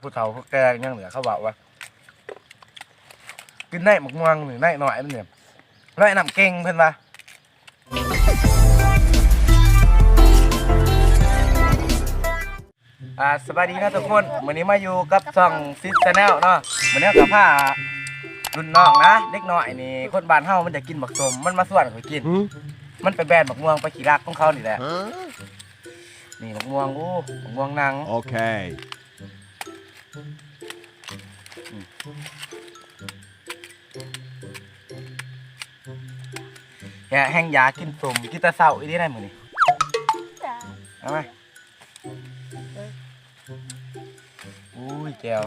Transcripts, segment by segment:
ผู้เฒ่าผู้แก่ยังเหลือเขาบอกว่ากินได้หมกม่วงหรือได้หน่อยมันเนี่ยได้น้ำเก่งเพิ่นว่าอ่าสวัสดีนะทุกคนวันนี้มาอยู่กับช่องซิสแนลเนาะวันนี้กับผ้ารุ่นน้องนะเด็กน้อยนี่คนบ้านเฮามันจะกินบักสมมันมาส่วนเขากิน มันไปแบนบักม่วงไปขี่รักของเขานี่แหละนี่บักม่วงโอ้บักม่วงนาง แกแห้งยากินสมกินตะเศร้าอีนี่ได้มื้อนี่จ้าเอาไหมอุ้ยแก้ว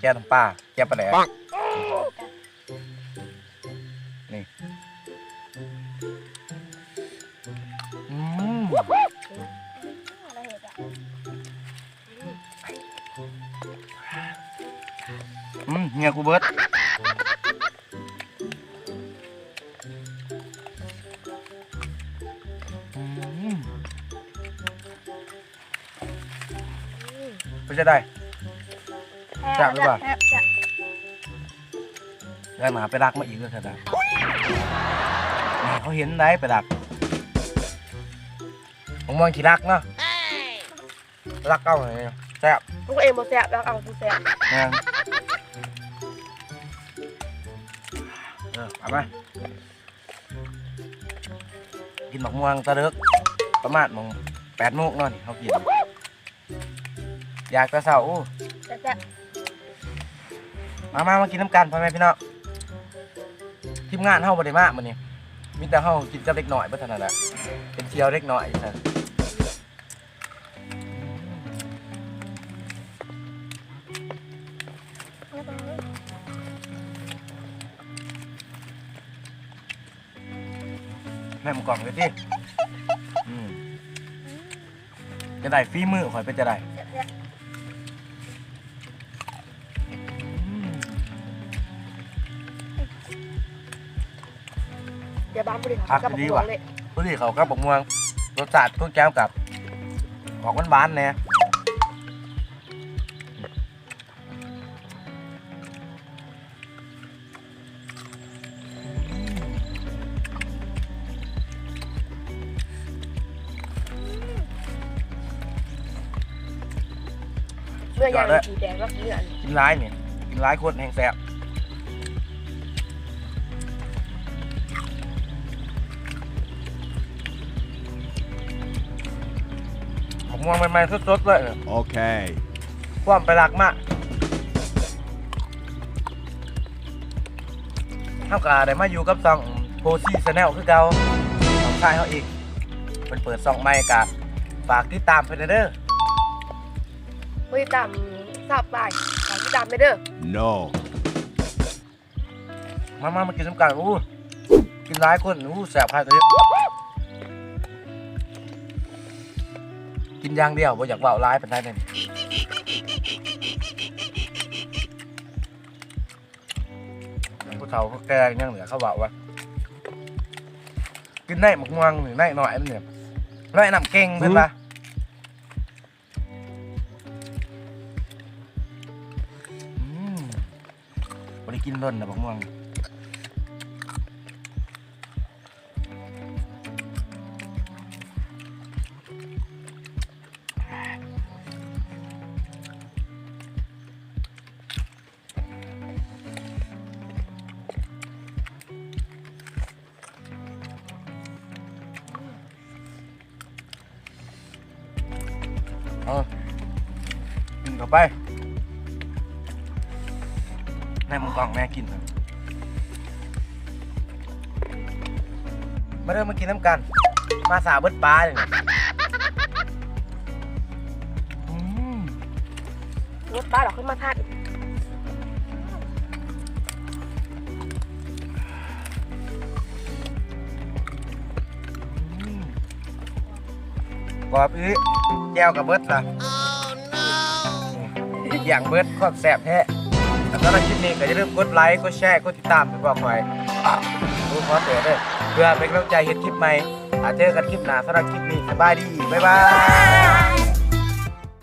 แก้วน้ำปลาแก้วปลาแหลก อืมเงียกูเบิดอืมเป็นจะได้จ้ะหรือเปล่าแซ่บจ้ะได้หมาไปรักม อีกแล้วเถอะนะแหม่เขาเห็นได้ไปรักผมมองขี้รักเนาะรักเก้าหน่อยแซ่บลูกเองบ่แซ่บแล้วเอาผู้แซ่บแม่งเออเอามากินหมกม่วงตะเลิกประมาณโมงแปดโมงเนาะนี่เขากิน อยากจะเศร้าอู้จ้ะจ้ะมามามากินน้ำกันพ่อแม่พี่น้องทีมงานเฮาบ่ได้มากมื้อนี้มีแต่เฮากินกับเล็กน้อยเบ่เท่านั้นแหละเป็นเที่ยวเล็กน้อยซะแม่มกล่องเลยติอืมจะได้ฝีมือข่อยเป็นจะได้จ้ะจ้ะอืมเดี๋ยวบ้านผู้ดีพักกับดีดีว่ะเลย พอดีเขากับบักม่วงรสชาติต้นแก้วกับออกหวานๆแน่เมื่อยางสีแดงแล้วเนื้ออันกินร้ายเนี่ยกินร้ายโคตรแห้งแซ่บผมมองใหม่ๆสดๆเลย Okay. ความไปรักมากเท่ากับได้มาอยู่กับซองโพซี่ชาแนลคือเก่าของชายเขาอีกเป็นเปิดซองใหม่กะฝากติดตามเพื่อนเด้อผู้ ติดตามทราบไปฝากติดตามไปเด้อ No. มามามากินน้ำกันอู้กินร้ายคนอู้แสบคายตัวนี้กินอย่างเดียวบ่อยากเบาร้ายเป็นได้เลยผู้เฒ่าผู้แก่ยังเหลือเขาบอกว่ากินได้หมกม่วงหรือได้หน่อยมันเนี่ยได้น้ำเก่งเพิ่นปะ บ่ได้กินล้นนะหมกม่วงเอากินเข้าไป แม่มึงกล่องแม่กินครับมาเริ่มมากินน้ำกัน มาสาเบิดปลาเลยอืมรถบ้านเราขึ้นมาทานอืมกรอบอีแก้วกับเบิดล่ะอีกอย่างเบิดความแสบแท้ สำหรับคลิปนี้ก็อย่าลืมกดไลค์ กดแชร์ กดติดตามไปบอกหน่อยรู้ขอเตือนด้วยเพื่อเป็นกำลังใจเห็นคลิปใหม่อาเจอกันคลิปหน้าสำหรับคลิปนี้สบายดี บ๊ายบาย